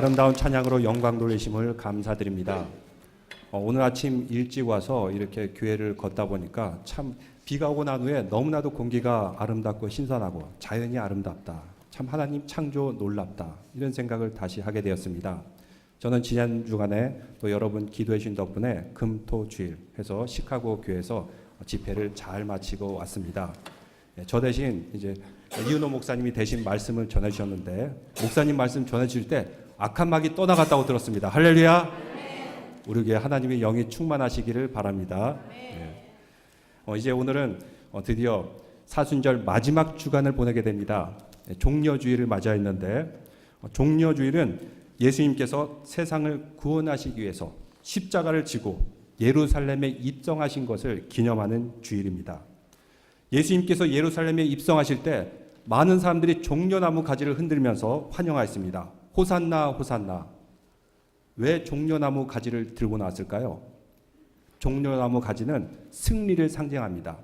아름다운 찬양으로 영광 돌리심을 감사드립니다. 어, 오늘 아침 일찍 와서 이렇게 교회를 걷다 보니까 참 비가 오고 난 후에 너무나도 공기가 아름답고 신선하고 자연이 아름답다. 참 하나님 창조 놀랍다. 이런 생각을 다시 하게 되었습니다. 저는 지난 주간에 또 여러분 기도해 주신 덕분에 금토 주일 해서 시카고 교회에서 집회를 잘 마치고 왔습니다. 예, 저 대신 이제 이은호 목사님이 대신 말씀을 전해 주셨는데 목사님 말씀 전해 주실 때 악한 막이 떠나갔다고 들었습니다. 할렐루야. 우리 교회 하나님의 영이 충만하시기를 바랍니다. 예. 어, 이제 오늘은 어, 드디어 사순절 마지막 주간을 보내게 됩니다. 예, 종려주일을 맞이했는데 어, 종려주일은 예수님께서 세상을 구원하시기 위해서 십자가를 지고 예루살렘에 입성하신 것을 기념하는 주일입니다. 예수님께서 예루살렘에 입성하실 때 많은 사람들이 종려나무 가지를 흔들면서 환영하였습니다. 호산나 호산나. 왜 종려나무 가지를 들고 나왔을까요? 종려나무 가지는 승리를 상징합니다.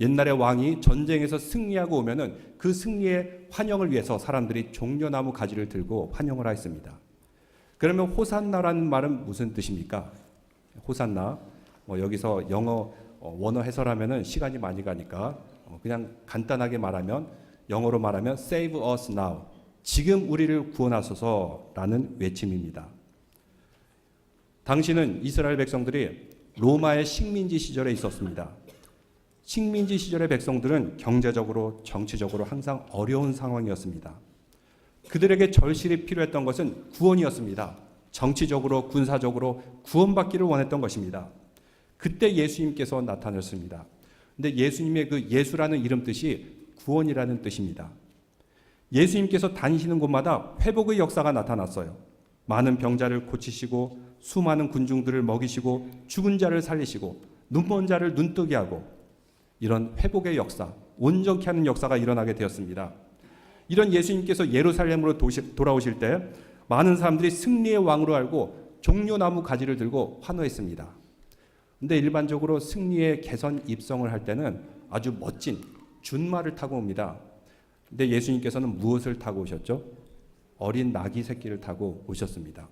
옛날에 왕이 전쟁에서 승리하고 오면은 그 승리의 환영을 위해서 사람들이 종려나무 가지를 들고 환영을 하였습니다. 그러면 호산나라는 말은 무슨 뜻입니까? 호산나. 뭐 여기서 영어 어, 원어 해설하면은 시간이 많이 가니까 어, 그냥 간단하게 말하면 영어로 말하면 save us now. 지금 우리를 구원하소서라는 외침입니다. 당시는 이스라엘 백성들이 로마의 식민지 시절에 있었습니다. 식민지 시절의 백성들은 경제적으로 정치적으로 항상 어려운 상황이었습니다. 그들에게 절실히 필요했던 것은 구원이었습니다. 정치적으로 군사적으로 구원받기를 원했던 것입니다. 그때 예수님께서 나타났습니다. 근데 예수님의 그 예수라는 이름 뜻이 구원이라는 뜻입니다. 예수님께서 다니시는 곳마다 회복의 역사가 나타났어요. 많은 병자를 고치시고 수많은 군중들을 먹이시고 죽은 자를 살리시고 눈먼 자를 눈뜨게 하고 이런 회복의 역사, 온전케 하는 역사가 일어나게 되었습니다. 이런 예수님께서 예루살렘으로 도시, 돌아오실 때 많은 사람들이 승리의 왕으로 알고 종려나무 가지를 들고 환호했습니다. 근데 일반적으로 승리의 개선 입성을 할 때는 아주 멋진 준말을 타고 옵니다. 근데 예수님께서는 무엇을 타고 오셨죠? 어린 나귀 새끼를 타고 오셨습니다.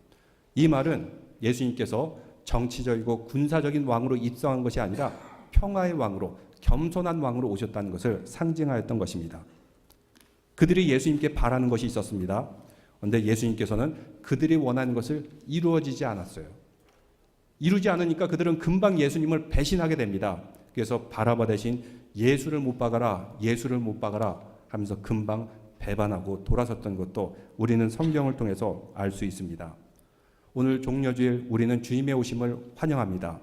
이 말은 예수님께서 정치적이고 군사적인 왕으로 입성한 것이 아니라 평화의 왕으로 겸손한 왕으로 오셨다는 것을 상징하였던 것입니다. 그들이 예수님께 바라는 것이 있었습니다. 그런데 예수님께서는 그들이 원하는 것을 이루어지지 않았어요. 이루지 않으니까 그들은 금방 예수님을 배신하게 됩니다. 그래서 바라바 대신 예수를 못 박아라, 예수를 못 박아라 하면서 금방 배반하고 돌아섰던 것도 우리는 성경을 통해서 알 수 있습니다. 오늘 종려주일 우리는 주님의 오심을 환영합니다.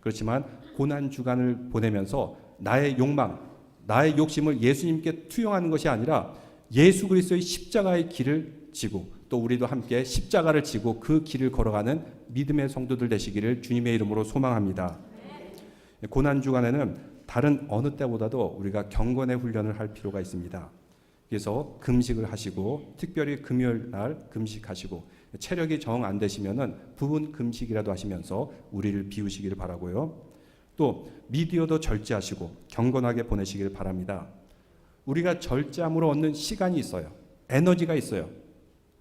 그렇지만 고난 주간을 보내면서 나의 욕망, 나의 욕심을 예수님께 투영하는 것이 아니라 예수 그리스도의 십자가의 길을 지고 또 우리도 함께 십자가를 지고 그 길을 걸어가는 믿음의 성도들 되시기를 주님의 이름으로 소망합니다. 고난 주간에는 다른 어느 때보다도 우리가 경건의 훈련을 할 필요가 있습니다. 그래서 금식을 하시고 특별히 금요일 날 금식하시고 체력이 정 안 되시면은 부분 금식이라도 하시면서 우리를 비우시기를 바라고요. 또 미디어도 절제하시고 경건하게 보내시기를 바랍니다. 우리가 절제함으로 얻는 시간이 있어요. 에너지가 있어요.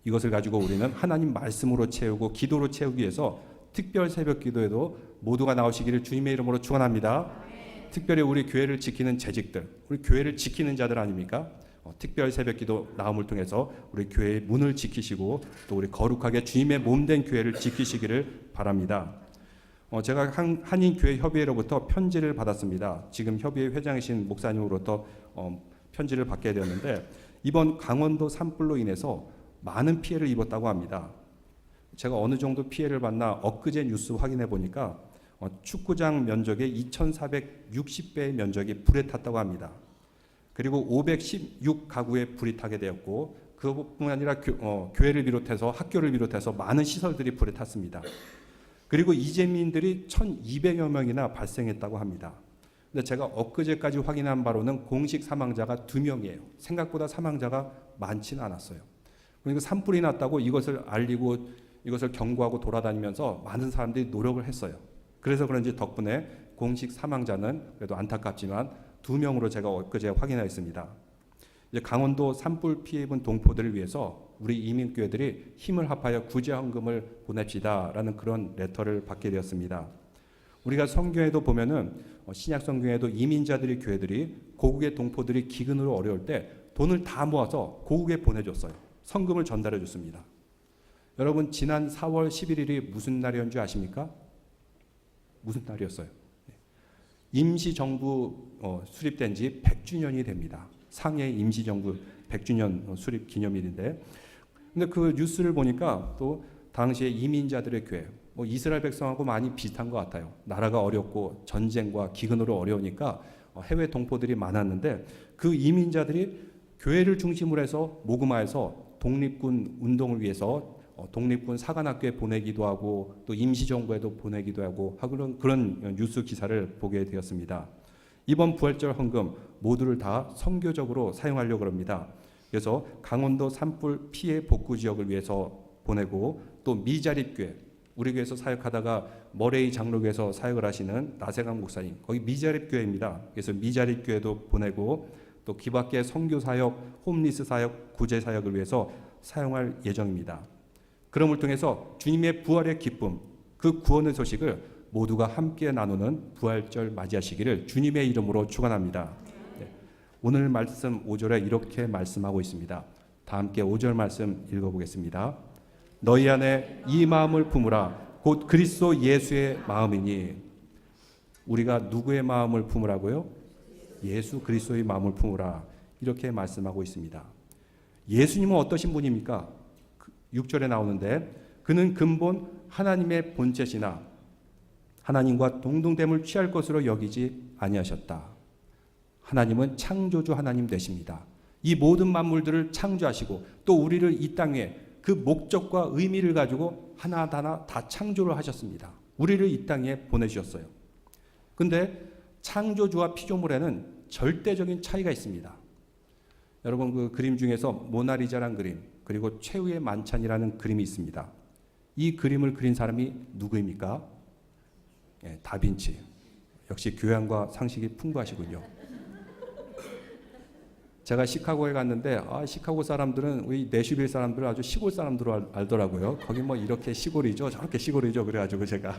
이것을 가지고 우리는 하나님 말씀으로 채우고 기도로 채우기 위해서 특별 새벽 기도에도 모두가 나오시기를 주님의 이름으로 축원합니다. 특별히 우리 교회를 지키는 재직들, 우리 교회를 지키는 자들 아닙니까? 어, 특별 새벽기도 나옴을 통해서 우리 교회의 문을 지키시고 또 우리 거룩하게 주님의 몸된 교회를 지키시기를 바랍니다. 어, 제가 한, 한인교회 협의회로부터 편지를 받았습니다. 지금 협의회 회장이신 목사님으로부터 어, 편지를 받게 되었는데 이번 강원도 산불로 인해서 많은 피해를 입었다고 합니다. 제가 어느 정도 피해를 받나 엊그제 뉴스 확인해 보니까 어, 축구장 면적의 2,460배의 면적이 불에 탔다고 합니다. 그리고 516 가구에 불이 타게 되었고 그뿐만 아니라 교, 어, 교회를 비롯해서 학교를 비롯해서 많은 시설들이 불에 탔습니다. 그리고 이재민들이 1,200여 명이나 발생했다고 합니다. 근데 제가 엊그제까지 확인한 바로는 공식 사망자가 두 명이에요. 생각보다 사망자가 많지는 않았어요. 그러니까 산불이 났다고 이것을 알리고 이것을 경고하고 돌아다니면서 많은 사람들이 노력을 했어요. 그래서 그런지 덕분에 공식 사망자는 그래도 안타깝지만 두 명으로 제가 엊그제 확인하였습니다. 이제 강원도 산불 피해 입은 동포들을 위해서 우리 이민교회들이 힘을 합하여 구제 헌금을 보냅시다라는 그런 레터를 받게 되었습니다. 우리가 성경에도 보면은 어, 신약 성경에도 이민자들의 교회들이 고국의 동포들이 기근으로 어려울 때 돈을 다 모아서 고국에 보내줬어요. 성금을 전달해 줬습니다. 여러분 지난 4월 11일이 무슨 날이었는 줄 아십니까? 무슨 날이었어요? 네. 임시정부 어, 수립된 지 100주년이 됩니다. 상해 임시정부 100주년 수립 기념일인데 근데 그 뉴스를 보니까 또 당시에 이민자들의 교회 뭐 이스라엘 백성하고 많이 비슷한 것 같아요. 나라가 어렵고 전쟁과 기근으로 어려우니까 어, 해외 동포들이 많았는데 그 이민자들이 교회를 중심으로 해서 모금하여서 독립군 운동을 위해서 어, 독립군 사관학교에 보내기도 하고 또 임시정부에도 보내기도 하고 그런 그런 뉴스 기사를 보게 되었습니다. 이번 부활절 헌금 모두를 다 선교적으로 사용하려고 합니다. 그래서 강원도 산불 피해 복구 지역을 위해서 보내고 또 미자립교회 우리 교회에서 사역하다가 머레이 장로교에서 사역을 하시는 나세강 목사님 거기 미자립교회입니다. 그래서 미자립교회도 보내고 또 기밖의 선교 사역, 홈리스 사역, 구제 사역을 위해서 사용할 예정입니다. 그럼을 통해서 주님의 부활의 기쁨, 그 구원의 소식을 모두가 함께 나누는 부활절 맞이하시기를 주님의 이름으로 축원합니다. 네. 오늘 말씀 5절에 이렇게 말씀하고 있습니다. 다 함께 5절 말씀 읽어보겠습니다. 너희 안에 이 마음을 품으라 곧 그리스도 예수의 마음이니 우리가 누구의 마음을 품으라고요? 예수 그리스도의 마음을 품으라 이렇게 말씀하고 있습니다. 예수님은 어떠신 분입니까? 6절에 나오는데 그는 근본 하나님의 본체시나 하나님과 동등됨을 취할 것으로 여기지 아니하셨다. 하나님은 창조주 하나님 되십니다. 이 모든 만물들을 창조하시고 또 우리를 이 땅에 그 목적과 의미를 가지고 하나하나 다 창조를 하셨습니다. 우리를 이 땅에 보내주셨어요. 근데 창조주와 피조물에는 절대적인 차이가 있습니다. 여러분 그 그림 중에서 모나리자란 그림 그리고 최후의 만찬이라는 그림이 있습니다. 이 그림을 그린 사람이 누구입니까? 예, 다빈치. 역시 교양과 상식이 풍부하시군요. 제가 시카고에 갔는데 아, 시카고 사람들은 우리 내슈빌 사람들을 아주 시골 사람들로 알, 알더라고요. 거기 뭐 이렇게 시골이죠, 저렇게 시골이죠. 그래가지고 제가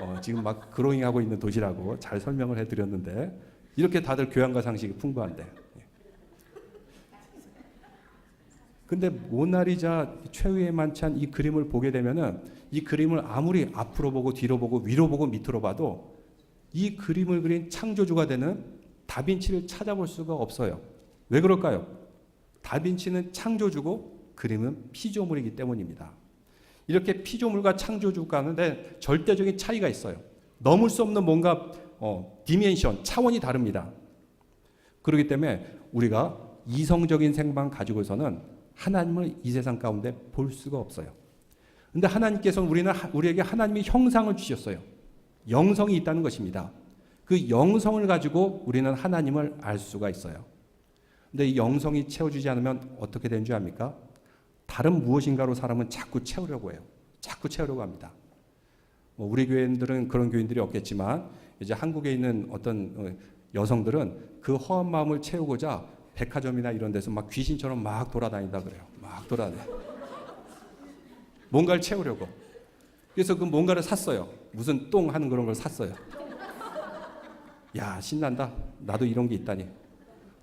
어, 지금 막 그로잉하고 있는 도시라고 잘 설명을 해드렸는데 이렇게 다들 교양과 상식이 풍부한데. 예. 근데 모나리자 최후의 만찬 이 그림을 보게 되면은 이 그림을 아무리 앞으로 보고 뒤로 보고 위로 보고 밑으로 봐도 이 그림을 그린 창조주가 되는 다빈치를 찾아볼 수가 없어요. 왜 그럴까요? 다빈치는 창조주고 그림은 피조물이기 때문입니다. 이렇게 피조물과 창조주가 하는데 절대적인 차이가 있어요. 넘을 수 없는 뭔가 어, 디멘션, 차원이 다릅니다. 그렇기 때문에 우리가 이성적인 생방 가지고서는 하나님을 이 세상 가운데 볼 수가 없어요. 근데 하나님께서는 우리는 우리에게 하나님의 형상을 주셨어요. 영성이 있다는 것입니다. 그 영성을 가지고 우리는 하나님을 알 수가 있어요. 근데 이 영성이 채워주지 않으면 어떻게 되는 줄 압니까? 다른 무엇인가로 사람은 자꾸 채우려고 해요. 자꾸 채우려고 합니다. 뭐 우리 교인들은 그런 교인들이 없겠지만 이제 한국에 있는 어떤 어, 여성들은 그 허한 마음을 채우고자 백화점이나 이런 데서 막 귀신처럼 막 돌아다닌다 그래요. 막 돌아다녀. 뭔가를 채우려고. 그래서 그 뭔가를 샀어요. 무슨 똥 하는 그런 걸 샀어요. 야, 신난다. 나도 이런 게 있다니.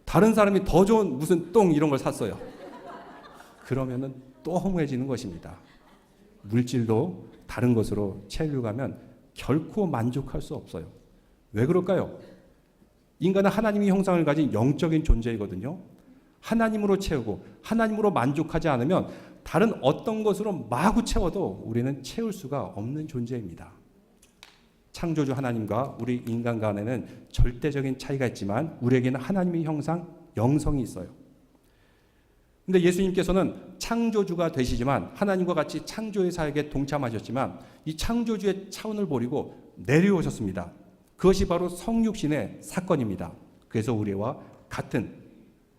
다른 사람이 더 좋은 무슨 똥 이런 걸 샀어요. 그러면은 또 허무해지는 것입니다. 물질도 다른 것으로 채우려고 하면 결코 만족할 수 없어요. 왜 그럴까요? 인간은 하나님의 형상을 가진 영적인 존재이거든요. 하나님으로 채우고 하나님으로 만족하지 않으면 다른 어떤 것으로 마구 채워도 우리는 채울 수가 없는 존재입니다. 창조주 하나님과 우리 인간 간에는 절대적인 차이가 있지만 우리에게는 하나님의 형상, 영성이 있어요. 근데 예수님께서는 창조주가 되시지만 하나님과 같이 창조의 사역에 동참하셨지만 이 창조주의 차원을 버리고 내려오셨습니다. 그것이 바로 성육신의 사건입니다. 그래서 우리와 같은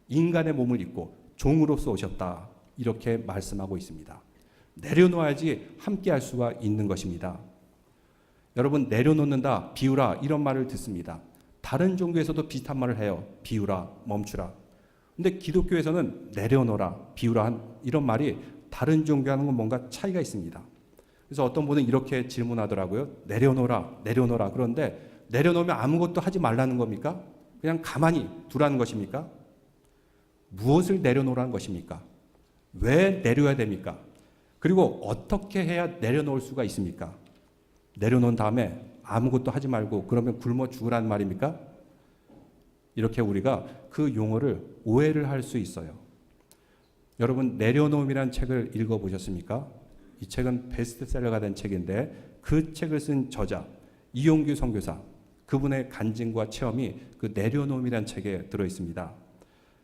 인간의 몸을 입고 종으로서 오셨다. 이렇게 말씀하고 있습니다. 내려놓아야지 함께 할 수가 있는 것입니다. 여러분 내려놓는다, 비우라 이런 말을 듣습니다. 다른 종교에서도 비슷한 말을 해요. 비우라, 멈추라. 근데 기독교에서는 내려놓으라, 비우라 한 이런 말이 다른 종교하는 뭔가 차이가 있습니다. 그래서 어떤 분은 이렇게 질문하더라고요. 내려놓으라, 내려놓으라. 그런데 내려놓으면 아무것도 하지 말라는 겁니까? 그냥 가만히 두라는 것입니까? 무엇을 내려놓으라는 것입니까? 왜 내려야 됩니까? 그리고 어떻게 해야 내려놓을 수가 있습니까? 내려놓은 다음에 아무것도 하지 말고 그러면 굶어 죽으라는 말입니까? 이렇게 우리가 그 용어를 오해를 할 수 있어요. 여러분 내려놓음이란 책을 읽어 보셨습니까? 이 책은 베스트셀러가 된 책인데 그 책을 쓴 저자 이용규 선교사 그분의 간증과 체험이 그 내려놓음이란 책에 들어 있습니다.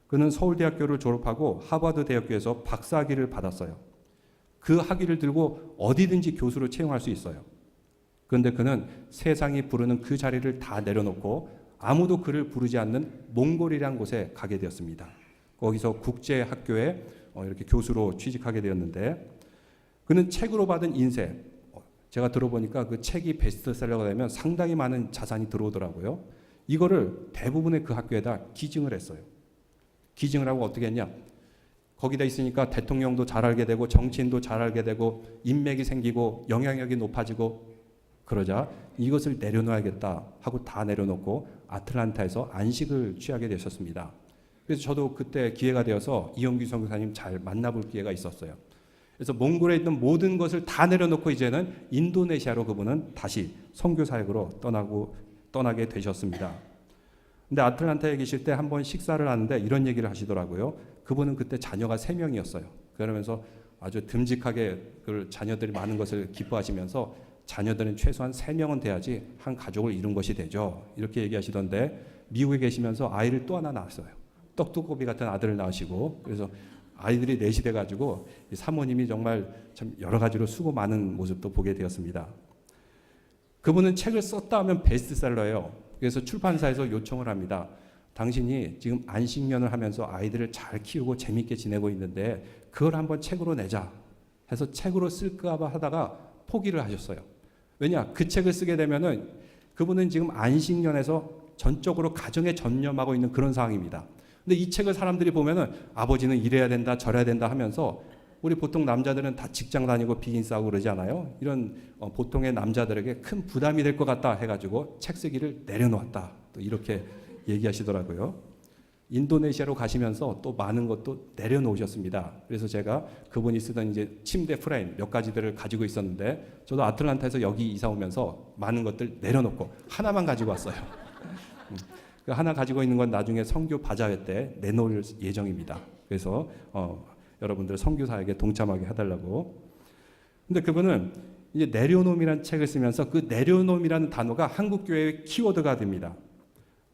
그는 서울대학교를 졸업하고 하버드 대학교에서 박사학위를 받았어요. 그 학위를 들고 어디든지 교수로 채용할 수 있어요. 그런데 그는 세상이 부르는 그 자리를 다 내려놓고 아무도 그를 부르지 않는 몽골이란 곳에 가게 되었습니다. 거기서 국제 학교에 어, 이렇게 교수로 취직하게 되었는데 그는 책으로 받은 어, 제가 들어보니까 그 책이 베스트셀러가 되면 상당히 많은 자산이 들어오더라고요. 이거를 대부분의 그 학교에다 기증을 했어요. 기증을 하고 어떻게 했냐? 거기다 있으니까 대통령도 잘 알게 되고 정치인도 잘 알게 되고 인맥이 생기고 영향력이 높아지고 그러자 이것을 내려놓아야겠다 하고 다 내려놓고 아틀란타에서 안식을 취하게 되셨습니다. 그래서 저도 그때 기회가 되어서 이영규 선교사님 잘 만나볼 기회가 있었어요. 그래서 몽골에 있는 모든 것을 다 내려놓고 이제는 인도네시아로 그분은 다시 선교 사역으로 떠나고 떠나게 되셨습니다. 근데 아틀란타에 계실 때 한 번 식사를 하는데 이런 얘기를 하시더라고요. 그분은 그때 자녀가 세 명이었어요. 그러면서 아주 듬직하게 그 자녀들이 많은 것을 기뻐하시면서 자녀들은 최소한 세 명은 돼야지 한 가족을 이룬 것이 되죠. 이렇게 얘기하시던데 미국에 계시면서 아이를 또 하나 낳았어요. 떡두꺼비 같은 아들을 낳으시고 그래서 아이들이 넷이 돼가지고 사모님이 정말 참 여러 가지로 수고 많은 모습도 보게 되었습니다. 그분은 책을 썼다 하면 베스트셀러예요. 그래서 출판사에서 요청을 합니다. 당신이 지금 안식년을 하면서 아이들을 잘 키우고 재밌게 지내고 있는데 그걸 한번 책으로 내자 해서 책으로 쓸까 봐 하다가 포기를 하셨어요. 왜냐? 그 책을 쓰게 되면은 그분은 지금 안식년에서 전적으로 가정에 전념하고 있는 그런 상황입니다. 근데 이 책을 사람들이 보면은 아버지는 이래야 된다, 저래야 된다 하면서 우리 보통 남자들은 다 직장 다니고 비즈니스 하고 그러지 않아요? 이런 어, 보통의 남자들에게 큰 부담이 될 것 같다 해가지고 책 쓰기를 내려놓았다. 또 이렇게 얘기하시더라고요. 인도네시아로 가시면서 또 많은 것도 내려놓으셨습니다. 그래서 제가 그분이 쓰던 이제 침대 프레임 몇 가지들을 가지고 있었는데 저도 아틀란타에서 여기 이사 오면서 많은 것들 내려놓고 하나만 가지고 왔어요. 음, 그 하나 가지고 있는 건 나중에 성교 바자회 때 내놓을 예정입니다. 그래서 어, 여러분들 성교 사역에 동참하게 해달라고. 근데 그분은 이제 내려놓음이라는 책을 쓰면서 그 내려놓음이라는 단어가 한국 교회의 키워드가 됩니다.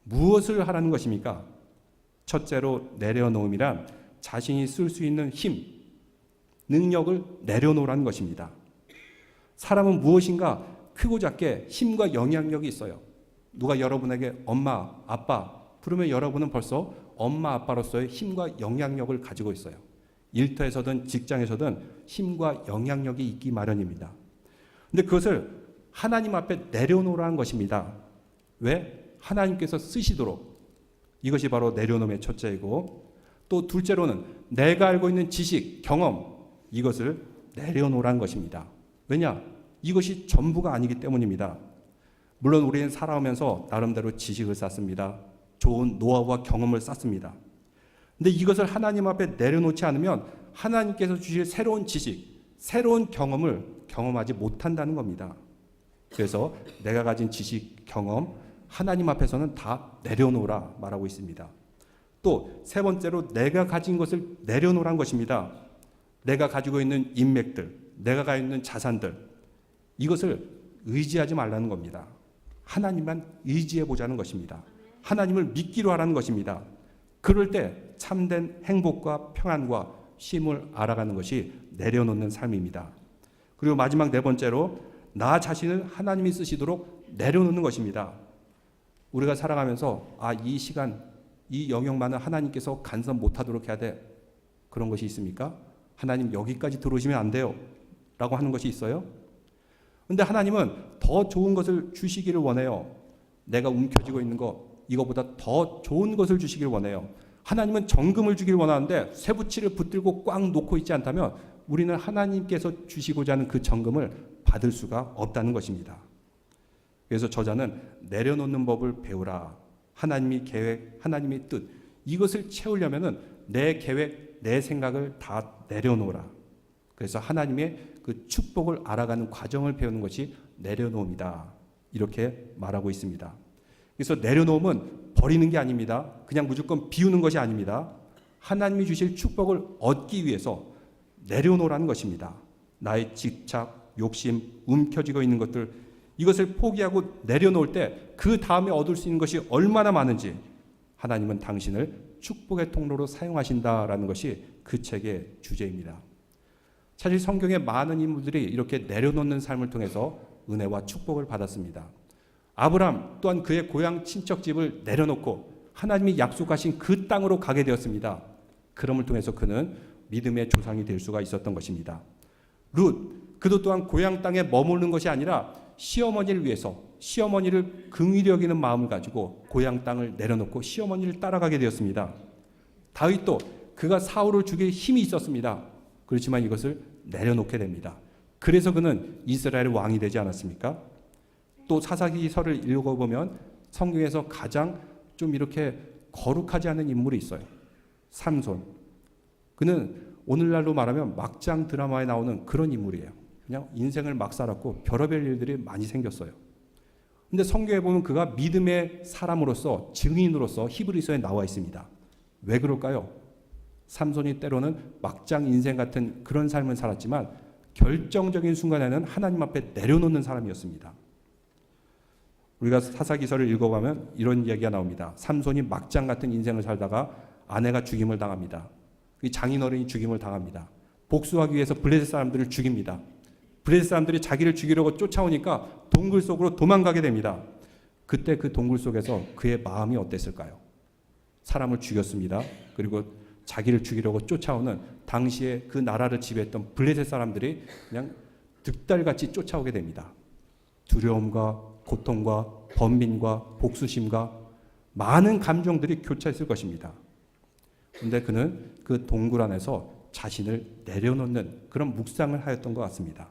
무엇을 하라는 것입니까? 첫째로 내려놓음이란 자신이 쓸 수 있는 힘, 능력을 내려놓으라는 것입니다. 사람은 무엇인가 크고 작게 힘과 영향력이 있어요. 누가 여러분에게 엄마, 아빠 부르면 여러분은 벌써 엄마, 아빠로서의 힘과 영향력을 가지고 있어요. 일터에서든 직장에서든 힘과 영향력이 있기 마련입니다. 근데 그것을 하나님 앞에 내려놓으라는 것입니다. 왜? 하나님께서 쓰시도록 이것이 바로 내려놓음의 첫째이고 또 둘째로는 내가 알고 있는 지식, 경험 이것을 내려놓으라는 것입니다. 왜냐? 이것이 전부가 아니기 때문입니다. 물론 우리는 살아오면서 나름대로 지식을 쌓습니다. 좋은 노하우와 경험을 쌓습니다. 근데 이것을 하나님 앞에 내려놓지 않으면 하나님께서 주실 새로운 지식, 새로운 경험을 경험하지 못한다는 겁니다. 그래서 내가 가진 지식, 경험, 하나님 앞에서는 다 내려놓으라 말하고 있습니다. 또 세 번째로 내가 가진 것을 내려놓으란 것입니다. 내가 가지고 있는 인맥들, 내가 가지고 있는 자산들, 이것을 의지하지 말라는 겁니다. 하나님만 의지해 보자는 것입니다. 하나님을 믿기로 하라는 것입니다. 그럴 때 참된 행복과 평안과 쉼을 알아가는 것이 내려놓는 삶입니다. 그리고 마지막 네 번째로 나 자신을 하나님이 쓰시도록 내려놓는 것입니다. 우리가 살아가면서 아, 이 시간, 이 영역만은 하나님께서 간섭 못하도록 해야 돼. 그런 것이 있습니까? 하나님 여기까지 들어오시면 안 돼요. 라고 하는 것이 있어요? 근데 하나님은 더 좋은 것을 주시기를 원해요. 내가 움켜쥐고 있는 거, 이거보다 더 좋은 것을 주시기를 원해요. 하나님은 정금을 주길 원하는데 쇠붙이를 붙들고 꽉 놓고 있지 않다면 우리는 하나님께서 주시고자 하는 그 정금을 받을 수가 없다는 것입니다. 그래서 저자는 내려놓는 법을 배우라. 하나님이 계획, 하나님의 뜻 이것을 채우려면은 내 계획, 내 생각을 다 내려놓으라. 그래서 하나님의 그 축복을 알아가는 과정을 배우는 것이 내려놓음이다. 이렇게 말하고 있습니다. 그래서 내려놓음은 버리는 게 아닙니다. 그냥 무조건 비우는 것이 아닙니다. 하나님이 주실 축복을 얻기 위해서 내려놓으라는 것입니다. 나의 집착, 욕심, 움켜쥐고 있는 것들 이것을 포기하고 내려놓을 때 그 다음에 얻을 수 있는 것이 얼마나 많은지 하나님은 당신을 축복의 통로로 사용하신다라는 것이 그 책의 주제입니다. 사실 성경에 많은 인물들이 이렇게 내려놓는 삶을 통해서 은혜와 축복을 받았습니다. 아브람 또한 그의 고향 친척집을 내려놓고 하나님이 약속하신 그 땅으로 가게 되었습니다. 그럼을 통해서 그는 믿음의 조상이 될 수가 있었던 것입니다. 룻 그도 또한 고향 땅에 머무르는 것이 아니라 시어머니를 위해서 시어머니를 긍휼히 여기는 마음을 가지고 고향 땅을 내려놓고 시어머니를 따라가게 되었습니다. 다윗도 그가 사울을 죽일 힘이 있었습니다. 그렇지만 이것을 내려놓게 됩니다. 그래서 그는 이스라엘 왕이 되지 않았습니까? 또 사사기서를 읽어보면 성경에서 가장 좀 이렇게 거룩하지 않은 인물이 있어요. 삼손. 그는 오늘날로 말하면 막장 드라마에 나오는 그런 인물이에요. 그냥 인생을 막 살았고 별의별 일들이 많이 생겼어요. 근데 성경에 보면 그가 믿음의 사람으로서 증인으로서 히브리서에 나와 있습니다. 왜 그럴까요? 삼손이 때로는 막장 인생 같은 그런 삶을 살았지만 결정적인 순간에는 하나님 앞에 내려놓는 사람이었습니다. 우리가 사사기서를 읽어보면 이런 이야기가 나옵니다. 삼손이 막장 같은 인생을 살다가 아내가 죽임을 당합니다. 이 장인어른이 죽임을 당합니다. 복수하기 위해서 블레셋 사람들을 죽입니다. 블레셋 사람들이 자기를 죽이려고 쫓아오니까 동굴 속으로 도망가게 됩니다. 그때 그 동굴 속에서 그의 마음이 어땠을까요? 사람을 죽였습니다. 그리고 자기를 죽이려고 쫓아오는 당시에 그 나라를 지배했던 블레셋 사람들이 그냥 득달같이 쫓아오게 됩니다. 두려움과 고통과 번민과 복수심과 많은 감정들이 교차했을 것입니다. 근데 그는 그 동굴 안에서 자신을 내려놓는 그런 묵상을 하였던 것 같습니다.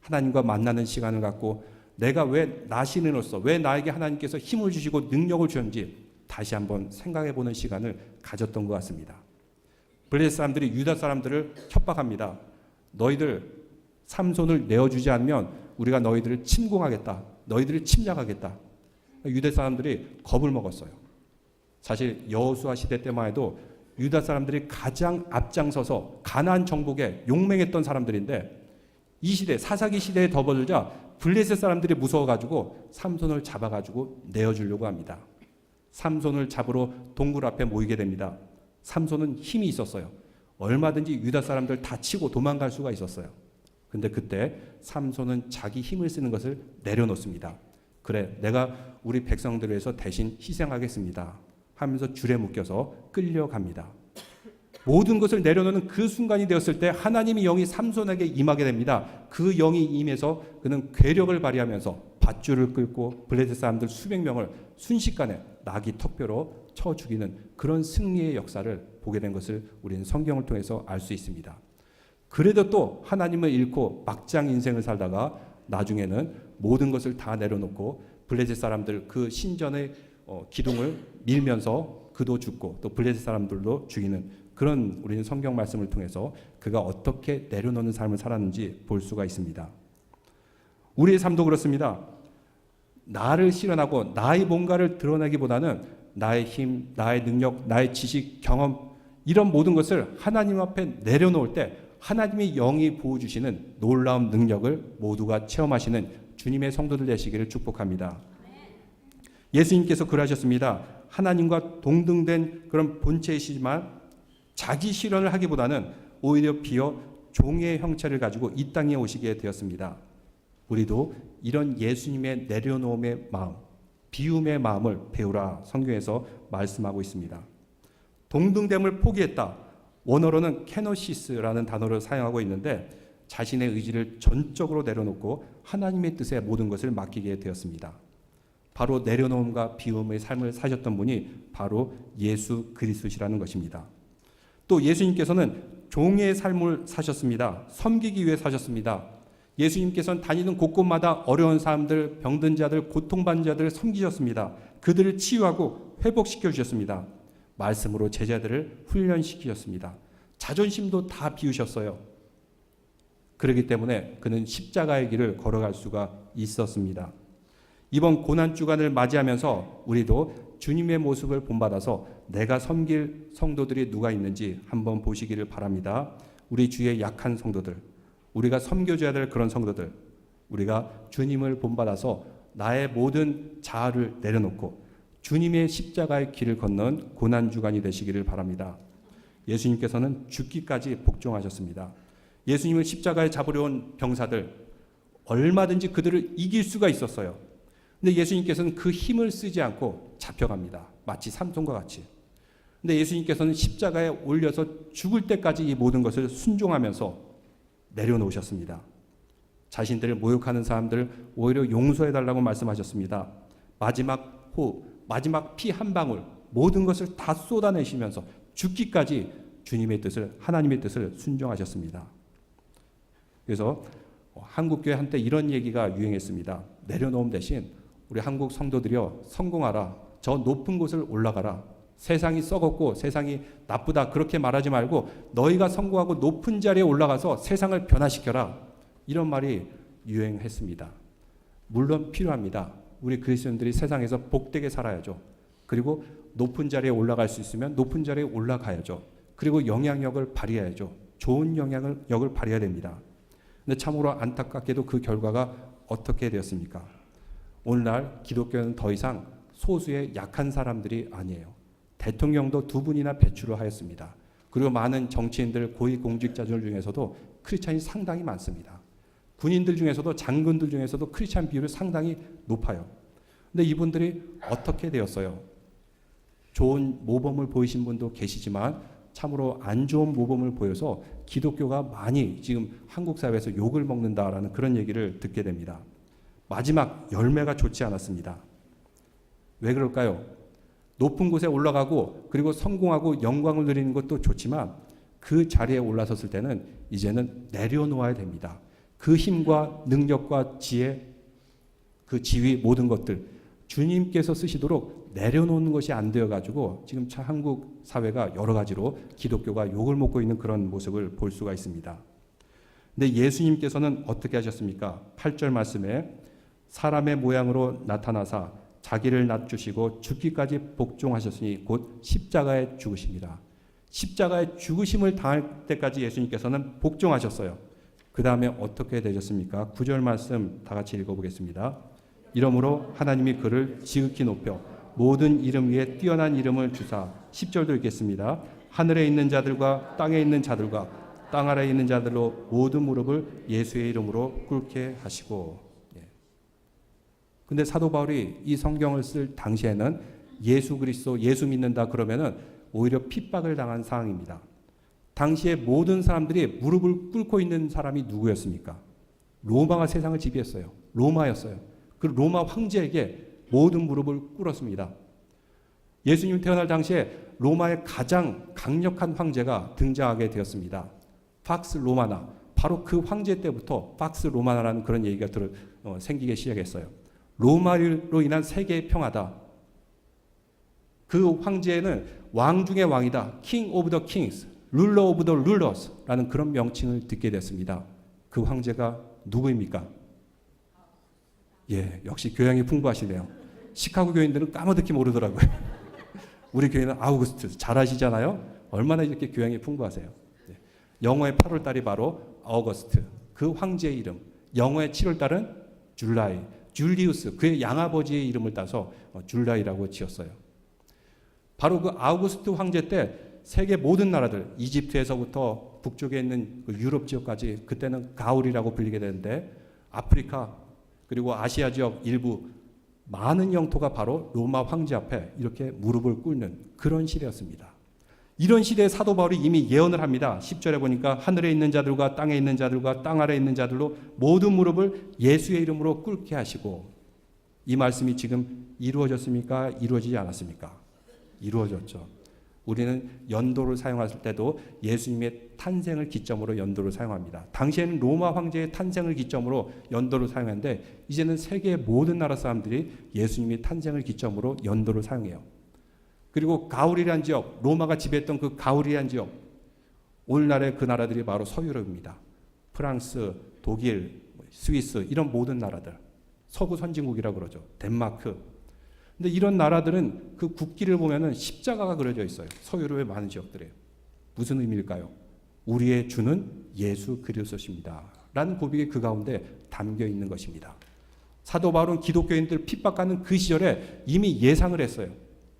하나님과 만나는 시간을 갖고 내가 왜 나신으로서 왜 나에게 하나님께서 힘을 주시고 능력을 주는지 다시 한번 생각해 보는 시간을 가졌던 것 같습니다. 블레셋 사람들이 유다 사람들을 협박합니다. 너희들 삼손을 내어주지 않으면 우리가 너희들을 침공하겠다. 너희들을 침략하겠다. 유대 사람들이 겁을 먹었어요. 사실 여호수아 시대 때만 해도 유다 사람들이 가장 앞장서서 가나안 정복에 용맹했던 사람들인데 이 시대 사사기 시대에 덮어들자 블레셋 사람들이 무서워가지고 삼손을 잡아가지고 내어주려고 합니다. 삼손을 잡으러 동굴 앞에 모이게 됩니다. 삼손은 힘이 있었어요. 얼마든지 유다 사람들 다 치고 도망갈 수가 있었어요. 근데 그때 삼손은 자기 힘을 쓰는 것을 내려놓습니다. 그래, 내가 우리 백성들을 위해서 대신 희생하겠습니다. 하면서 줄에 묶여서 끌려갑니다. 모든 것을 내려놓는 그 순간이 되었을 때 하나님의 영이 삼손에게 임하게 됩니다. 그 영이 임해서 그는 괴력을 발휘하면서 밧줄을 끌고 블레셋 사람들 수백 명을 순식간에 낙이 턱뼈로 쳐 죽이는 그런 승리의 역사를 보게 된 것을 우리는 성경을 통해서 알 수 있습니다. 그래도 또 하나님을 잃고 막장 인생을 살다가 나중에는 모든 것을 다 내려놓고 블레셋 사람들 그 신전의 어, 기둥을 밀면서 그도 죽고 또 블레셋 사람들도 죽이는 그런 우리는 성경 말씀을 통해서 그가 어떻게 내려놓는 삶을 살았는지 볼 수가 있습니다. 우리의 삶도 그렇습니다. 나를 실현하고 나의 뭔가를 드러내기보다는 나의 힘, 나의 능력, 나의 지식, 경험 이런 모든 것을 하나님 앞에 내려놓을 때 하나님의 영이 부어주시는 놀라운 능력을 모두가 체험하시는 주님의 성도들 되시기를 축복합니다. 예수님께서 그러하셨습니다. 하나님과 동등된 그런 본체이시지만 자기 실현을 하기보다는 오히려 비어 종의 형체를 가지고 이 땅에 오시게 되었습니다. 우리도 이런 예수님의 내려놓음의 마음, 비움의 마음을 배우라 성경에서 말씀하고 있습니다. 동등됨을 포기했다. 원어로는 케노시스라는 단어를 사용하고 있는데 자신의 의지를 전적으로 내려놓고 하나님의 뜻에 모든 것을 맡기게 되었습니다. 바로 내려놓음과 비움의 삶을 사셨던 분이 바로 예수 그리스도시라는 것입니다. 또 예수님께서는 종의 삶을 사셨습니다. 섬기기 위해 사셨습니다. 예수님께서는 다니는 곳곳마다 어려운 사람들, 병든 자들, 고통받는 자들을 섬기셨습니다. 그들을 치유하고 회복시켜 주셨습니다. 말씀으로 제자들을 훈련시키셨습니다. 자존심도 다 비우셨어요. 그렇기 때문에 그는 십자가의 길을 걸어갈 수가 있었습니다. 이번 고난 주간을 맞이하면서 우리도 주님의 모습을 본받아서 내가 섬길 성도들이 누가 있는지 한번 보시기를 바랍니다. 우리 주의 약한 성도들, 우리가 섬겨줘야 될 그런 성도들, 우리가 주님을 본받아서 나의 모든 자아를 내려놓고 주님의 십자가의 길을 걷는 고난 주간이 되시기를 바랍니다. 예수님께서는 죽기까지 복종하셨습니다. 예수님을 십자가에 잡으려 온 병사들 얼마든지 그들을 이길 수가 있었어요. 근데 예수님께서는 그 힘을 쓰지 않고 잡혀갑니다. 마치 삼손과 같이. 근데 예수님께서는 십자가에 올려서 죽을 때까지 이 모든 것을 순종하면서 내려놓으셨습니다. 자신들을 모욕하는 사람들을 오히려 용서해 달라고 말씀하셨습니다. 마지막 호, 마지막 피 한 방울 모든 것을 다 쏟아내시면서 죽기까지 주님의 뜻을 하나님의 뜻을 순종하셨습니다. 그래서 한국교회 한때 이런 얘기가 유행했습니다. 내려놓음 대신 우리 한국 성도들이여 성공하라. 저 높은 곳을 올라가라. 세상이 썩었고 세상이 나쁘다. 그렇게 말하지 말고 너희가 성공하고 높은 자리에 올라가서 세상을 변화시켜라. 이런 말이 유행했습니다. 물론 필요합니다. 우리 그리스도인들이 세상에서 복되게 살아야죠. 그리고 높은 자리에 올라갈 수 있으면 높은 자리에 올라가야죠. 그리고 영향력을 발휘해야죠. 좋은 영향력을 발휘해야 됩니다. 근데 참으로 안타깝게도 그 결과가 어떻게 되었습니까? 오늘날 기독교는 더 이상 소수의 약한 사람들이 아니에요. 대통령도 두 분이나 배출을 하였습니다. 그리고 많은 정치인들, 고위 공직자들 중에서도 크리스찬이 상당히 많습니다. 군인들 중에서도 장군들 중에서도 크리스찬 비율이 상당히 높아요. 근데 이분들이 어떻게 되었어요? 좋은 모범을 보이신 분도 계시지만 참으로 안 좋은 모범을 보여서 기독교가 많이 지금 한국 사회에서 욕을 먹는다라는 그런 얘기를 듣게 됩니다. 마지막 열매가 좋지 않았습니다. 왜 그럴까요? 높은 곳에 올라가고 그리고 성공하고 영광을 누리는 것도 좋지만 그 자리에 올라섰을 때는 이제는 내려놓아야 됩니다. 그 힘과 능력과 지혜, 그 지위 모든 것들 주님께서 쓰시도록 내려놓는 것이 안 되어 가지고 지금 참 한국 사회가 여러 가지로 기독교가 욕을 먹고 있는 그런 모습을 볼 수가 있습니다. 근데 예수님께서는 어떻게 하셨습니까? 8절 말씀에 사람의 모양으로 나타나사 자기를 낮추시고 죽기까지 복종하셨으니 곧 십자가에 죽으십니다. 십자가에 죽으심을 당할 때까지 예수님께서는 복종하셨어요. 그 다음에 어떻게 되셨습니까? 9절 말씀 다 같이 읽어보겠습니다. 이러므로 하나님이 그를 지극히 높여 모든 이름 위에 뛰어난 이름을 주사 10절도 읽겠습니다. 하늘에 있는 자들과 땅에 있는 자들과 땅 아래에 있는 자들로 모든 무릎을 예수의 이름으로 꿇게 하시고 예. 근데 사도 바울이 이 성경을 쓸 당시에는 예수 그리스도 예수 믿는다 그러면은 오히려 핍박을 당한 상황입니다. 당시에 모든 사람들이 무릎을 꿇고 있는 사람이 누구였습니까? 로마가 세상을 지배했어요. 로마였어요. 그 로마 황제에게 모든 무릎을 꿇었습니다. 예수님 태어날 당시에 로마의 가장 강력한 황제가 등장하게 되었습니다. 팍스 로마나. 바로 그 황제 때부터 팍스 로마나라는 그런 얘기가 들, 어, 생기기 시작했어요. 로마로 인한 세계의 평화다. 그 황제는 왕 중의 왕이다. king of the kings, ruler of the rulers라는 그런 명칭을 듣게 됐습니다. 그 황제가 누구입니까? 예, 역시 교양이 풍부하시네요. 시카고 교인들은 까마득히 모르더라고요. 우리 교회는 아우구스트 잘 아시잖아요. 얼마나 이렇게 교양이 풍부하세요. 예. 영어의 8월 달이 바로 어거스트. 그 황제의 이름. 영어의 7월 달은 줄라이. 줄리우스 그의 양아버지의 이름을 따서 어, 줄라이라고 지었어요. 바로 그 아우구스트 황제 때 세계 모든 나라들 이집트에서부터 북쪽에 있는 그 유럽 지역까지 그때는 가울이라고 불리게 되는데 아프리카 그리고 아시아 지역 일부 많은 영토가 바로 로마 황제 앞에 이렇게 무릎을 꿇는 그런 시대였습니다. 이런 시대에 사도 바울이 이미 예언을 합니다. 10절에 보니까 하늘에 있는 자들과 땅에 있는 자들과 땅 아래에 있는 자들로 모든 무릎을 예수의 이름으로 꿇게 하시고 이 말씀이 지금 이루어졌습니까? 이루어지지 않았습니까? 이루어졌죠. 우리는 연도를 사용할 때도 예수님의 탄생을 기점으로 연도를 사용합니다. 당시에는 로마 황제의 탄생을 기점으로 연도를 사용했는데 이제는 세계 모든 나라 사람들이 예수님의 탄생을 기점으로 연도를 사용해요. 그리고 가울이란 지역, 로마가 지배했던 그 가울이란 지역, 오늘날의 그 나라들이 바로 서유럽입니다. 프랑스, 독일, 스위스 이런 모든 나라들, 서구 선진국이라고 그러죠. 덴마크, 근데 이런 나라들은 그 국기를 보면은 십자가가 그려져 있어요. 서유럽의 많은 지역들에. 무슨 의미일까요? 우리의 주는 예수 그리스도십니다. 라는 고백이 그 가운데 담겨 있는 것입니다. 사도 바울은 기독교인들 핍박하는 그 시절에 이미 예상을 했어요.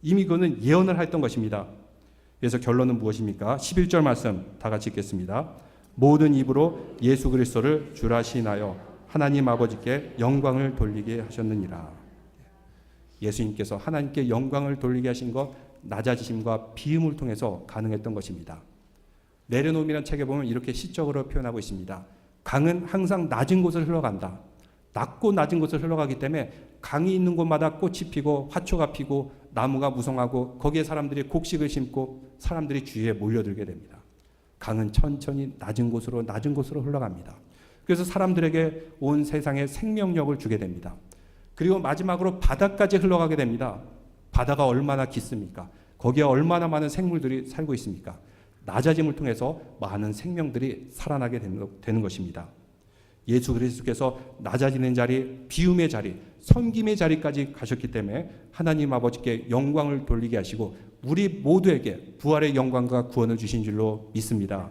이미 그는 예언을 했던 것입니다. 그래서 결론은 무엇입니까? 11절 말씀 다 같이 읽겠습니다. 모든 입으로 예수 그리스도를 주라시나요 하나님 아버지께 영광을 돌리게 하셨느니라. 예수님께서 하나님께 영광을 돌리게 하신 것 낮아지심과 비음을 통해서 가능했던 것입니다. 내려놓음이라는 책에 보면 이렇게 시적으로 표현하고 있습니다. 강은 항상 낮은 곳을 흘러간다. 낮고 낮은 곳을 흘러가기 때문에 강이 있는 곳마다 꽃이 피고 화초가 피고 나무가 무성하고 거기에 사람들이 곡식을 심고 사람들이 주위에 몰려들게 됩니다. 강은 천천히 낮은 곳으로 낮은 곳으로 흘러갑니다. 그래서 사람들에게 온 세상에 생명력을 주게 됩니다. 그리고 마지막으로 바다까지 흘러가게 됩니다. 바다가 얼마나 깊습니까? 거기에 얼마나 많은 생물들이 살고 있습니까? 낮아짐을 통해서 많은 생명들이 살아나게 되는 것입니다. 예수 그리스도께서 낮아지는 자리, 비움의 자리, 섬김의 자리까지 가셨기 때문에 하나님 아버지께 영광을 돌리게 하시고 우리 모두에게 부활의 영광과 구원을 주신 줄로 믿습니다.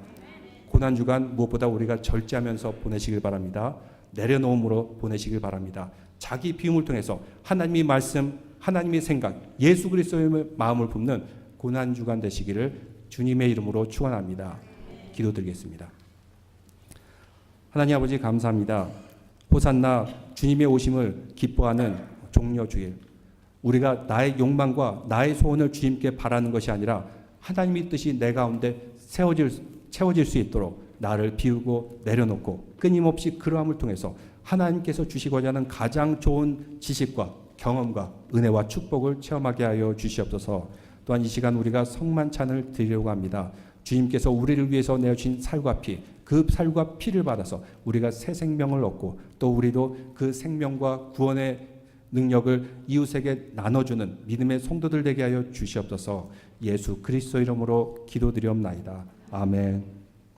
고난 주간 무엇보다 우리가 절제하면서 보내시길 바랍니다. 내려놓음으로 보내시길 바랍니다. 자기 비움을 통해서 하나님의 말씀, 하나님의 생각, 예수 그리스도의 마음을 품는 고난 주간 되시기를 주님의 이름으로 축원합니다. 기도드리겠습니다. 하나님 아버지 감사합니다. 호산나 주님의 오심을 기뻐하는 종려 주일. 우리가 나의 욕망과 나의 소원을 주님께 바라는 것이 아니라 하나님의 뜻이 내 가운데 세워질 채워질 수 있도록 나를 비우고 내려놓고 끊임없이 그러함을 통해서 하나님께서 주시고자 하는 가장 좋은 지식과 경험과 은혜와 축복을 체험하게 하여 주시옵소서. 또한 이 시간 우리가 성만찬을 드리려고 합니다. 주님께서 우리를 위해서 내어주신 살과 피, 그 살과 피를 받아서 우리가 새 생명을 얻고 또 우리도 그 생명과 구원의 능력을 이웃에게 나눠주는 믿음의 성도들 되게 하여 주시옵소서. 예수 그리스도 이름으로 기도드리옵나이다. 아멘.